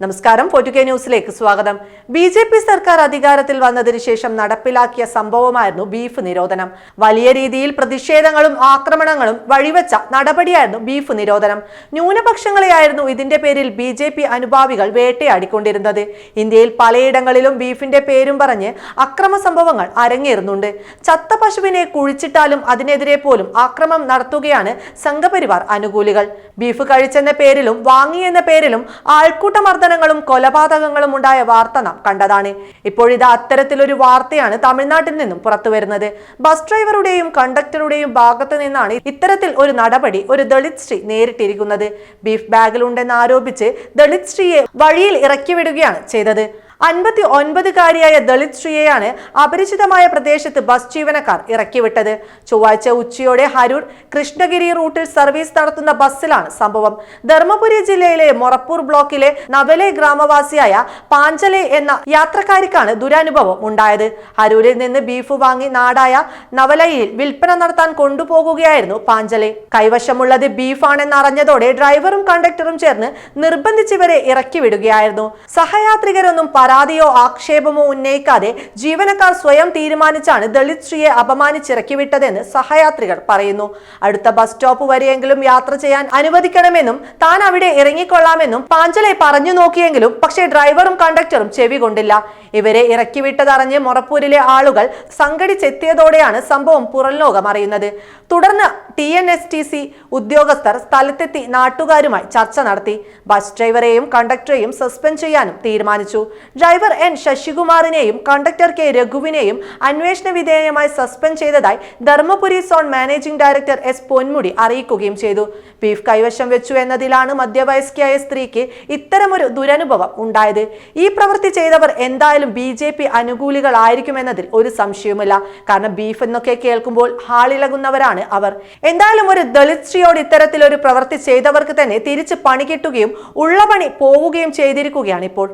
നമസ്കാരം. ഫോർട്ടുകെ ന്യൂസിലേക്ക് സ്വാഗതം. ബി ജെ പി സർക്കാർ അധികാരത്തിൽ വന്നതിന് ശേഷം നടപ്പിലാക്കിയ സംഭവമായിരുന്നു ബീഫ് നിരോധനം. വലിയ രീതിയിൽ പ്രതിഷേധങ്ങളും ആക്രമണങ്ങളും വഴിവെച്ച നടപടിയായിരുന്നു ബീഫ് നിരോധനം. ന്യൂനപക്ഷങ്ങളെയായിരുന്നു ഇതിന്റെ പേരിൽ ബി ജെ പി അനുഭാവികൾ വേട്ടയാടിക്കൊണ്ടിരുന്നത്. ഇന്ത്യയിൽ പലയിടങ്ങളിലും ബീഫിന്റെ പേരും പറഞ്ഞ് അക്രമ സംഭവങ്ങൾ അരങ്ങേറുന്നുണ്ട്. ചത്ത പശുവിനെ കുഴിച്ചിട്ടാലും അതിനെതിരെ പോലും ആക്രമം നടത്തുകയാണ് സംഘപരിവാർ അനുകൂലികൾ. ബീഫ് കഴിച്ചെന്ന പേരിലും വാങ്ങിയെന്ന പേരിലും ആൾക്കൂട്ട മർദ്ദനങ്ങളും കൊലപാതകങ്ങളും ഉണ്ടായ വാർത്ത നാം കണ്ടതാണ്. ഇപ്പോഴിത് അത്തരത്തിലൊരു വാർത്തയാണ് തമിഴ്നാട്ടിൽ നിന്നും പുറത്തു വരുന്നത് ബസ് ഡ്രൈവറുടെയും കണ്ടക്ടറുടെയും ഭാഗത്ത് നിന്നാണ് ഇത്തരത്തിൽ ഒരു നടപടി ഒരു ദളിത് സ്ത്രീ നേരിട്ടിരിക്കുന്നത്. ബീഫ് ബാഗിലുണ്ടെന്ന് ആരോപിച്ച് ദളിത് സ്ത്രീയെ വഴിയിൽ ഇറക്കിവിടുകയാണ് ചെയ്തത്. അൻപത്തി ഒൻപതുകാരിയായ ദളിത് ശ്രീയെയാണ് അപരിചിതമായ പ്രദേശത്ത് ബസ് ജീവനക്കാർ ഇറക്കിവിട്ടത്. ചൊവ്വാഴ്ച ഉച്ചയോടെ ഹരൂർ കൃഷ്ണഗിരി റൂട്ടിൽ സർവീസ് നടത്തുന്ന ബസ്സിലാണ് സംഭവം. ധർമ്മപുരി ജില്ലയിലെ മൊറപ്പൂർ ബ്ലോക്കിലെ നവലെ ഗ്രാമവാസിയായ പാഞ്ചലെ എന്ന യാത്രക്കാരിക്കാണ് ദുരനുഭവം ഉണ്ടായത്. ഹരൂരിൽ നിന്ന് ബീഫ് വാങ്ങി നാടായ നവലയിൽ വിൽപ്പന നടത്താൻ കൊണ്ടുപോകുകയായിരുന്നു പാഞ്ചലെ. കൈവശമുള്ളത് ബീഫാണെന്ന് അറിഞ്ഞതോടെ ഡ്രൈവറും കണ്ടക്ടറും ചേർന്ന് നിർബന്ധിച്ചവരെ ഇറക്കി വിടുകയായിരുന്നു സഹയാത്രികരൊന്നും പരാതിയോ ആക്ഷേപമോ ഉന്നയിക്കാതെ ജീവനക്കാർ സ്വയം തീരുമാനിച്ചാണ് ദളിത് സ്ത്രീയെ അപമാനിച്ചിറക്കിവിട്ടതെന്ന് സഹയാത്രികർ പറയുന്നു. അടുത്ത ബസ് സ്റ്റോപ്പ് വരെയെങ്കിലും യാത്ര ചെയ്യാൻ അനുവദിക്കണമെന്നും താൻ അവിടെ ഇറങ്ങിക്കൊള്ളാമെന്നും പാഞ്ചലെ പറഞ്ഞു നോക്കിയെങ്കിലും പക്ഷേ ഡ്രൈവറും കണ്ടക്ടറും ചെവി കൊണ്ടില്ല. ഇവരെ ഇറക്കിവിട്ടതറിഞ്ഞ് മൊറപ്പൂരിലെ ആളുകൾ സംഘടിച്ചെത്തിയതോടെയാണ് സംഭവം പുറംലോകം അറിയുന്നത്. തുടർന്ന് T N S T C ഉദ്യോഗസ്ഥർ സ്ഥലത്തെത്തി നാട്ടുകാരുമായി ചർച്ച നടത്തി. ബസ് ഡ്രൈവറെയും കണ്ടക്ടറെയും സസ്പെൻഡ് ചെയ്യാനും തീരുമാനിച്ചു. ഡ്രൈവർ എൻ ശശികുമാറിനെയും കണ്ടക്ടർ കെ രഘുവിനെയും അന്വേഷണ വിധേയമായി സസ്പെൻഡ് ചെയ്തതായി Dharmapuri zone managing director S Ponmudi അറിയിക്കുകയും ചെയ്തു. ബീഫ് കൈവശം വെച്ചു എന്നതിലാണ് മധ്യവയസ്കയായ സ്ത്രീക്ക് ഇത്തരമൊരു ദുരനുഭവം ഉണ്ടായത്. ഈ പ്രവൃത്തി ചെയ്തവർ എന്തായാലും ബി ജെ പി അനുകൂലികളായിരിക്കുമെന്നതിൽ ഒരു സംശയവുമില്ല. കാരണം ബീഫ് എന്നൊക്കെ കേൾക്കുമ്പോൾ ഹാളിളകുന്നവരാണ് അവർ. എന്തായാലും ഒരു ദളിത് സ്ത്രീയോട് ഇത്തരത്തിലൊരു പ്രവൃത്തി ചെയ്തവർക്ക് തന്നെ തിരിച്ച് പണി കിട്ടുകയും ഉള്ള പണി പോവുകയും ചെയ്തിരിക്കുകയാണ് ഇപ്പോൾ.